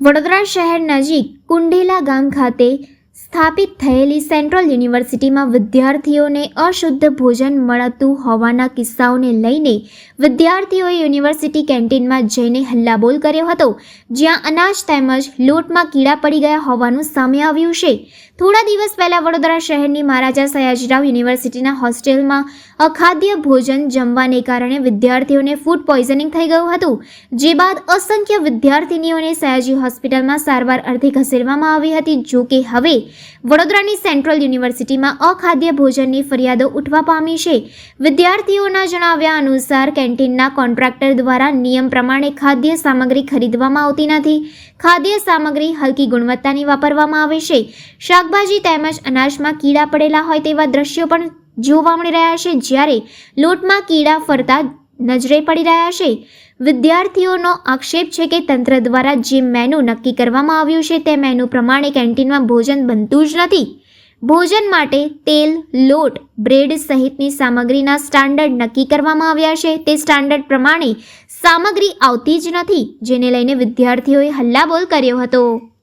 વડોદરા શહેર નજીક કુંડેલા ગામ ખાતે સ્થાપિત થયેલી સેન્ટ્રલ યુનિવર્સિટીમાં વિદ્યાર્થીઓને અશુદ્ધ ભોજન મળતું હોવાના કિસ્સાઓને લઈને વિદ્યાર્થીઓએ યુનિવર્સિટી કેન્ટીનમાં જઈને હલ્લાબોલ કર્યો હતો, જ્યાં અનાજ તેમજ લોટમાં કીડા પડી ગયા હોવાનું સામે આવ્યું છે. થોડા દિવસ પહેલાં વડોદરા શહેરની મહારાજા સયાજીરાવ યુનિવર્સિટીના હોસ્ટેલમાં અખાદ્ય ભોજન જમવાને કારણે વિદ્યાર્થીઓને ફૂડ પોઈઝનિંગ થઈ ગયું હતું, જે બાદ અસંખ્ય વિદ્યાર્થિનીઓને સયાજી હોસ્પિટલમાં સારવાર અર્થે ખસેડવામાં આવી હતી જો કે હવે વડોદરાની સેન્ટ્રલ યુનિવર્સિટીમાં અખાદ્ય ભોજનની ફરિયાદો ઉઠવા પામી છે. વિદ્યાર્થીઓના જણાવ્યા અનુસાર કેન્ટીનના કોન્ટ્રાક્ટર દ્વારા નિયમ પ્રમાણે ખાદ્ય સામગ્રી ખરીદવામાં આવતી નથી. ખાદ્ય સામગ્રી હલકી ગુણવત્તાની વાપરવામાં આવે છે. શાકભાજી તેમજ અનાજમાં કીડા પડેલા હોય તેવા દ્રશ્યો પણ જોવા મળી રહ્યા છે, જ્યારે લોટમાં કીડા ફરતા નજરે પડી રહ્યા છે. વિદ્યાર્થીઓનો આક્ષેપ છે કે તંત્ર દ્વારા જે મેનુ નક્કી કરવામાં આવ્યું છે તે મેનુ પ્રમાણે કેન્ટીનમાં ભોજન બનતું જ નથી. ભોજન માટે તેલ, લોટ બ્રેડ સહિતની સામગ્રીના સ્ટાન્ડર્ડ નક્કી કરવામાં આવ્યા છે. તે સ્ટાન્ડર્ડ પ્રમાણે સામગ્રી આવતી જ નથી, જેને લઈને વિદ્યાર્થીઓએ હલ્લાબોલ કર્યો હતો.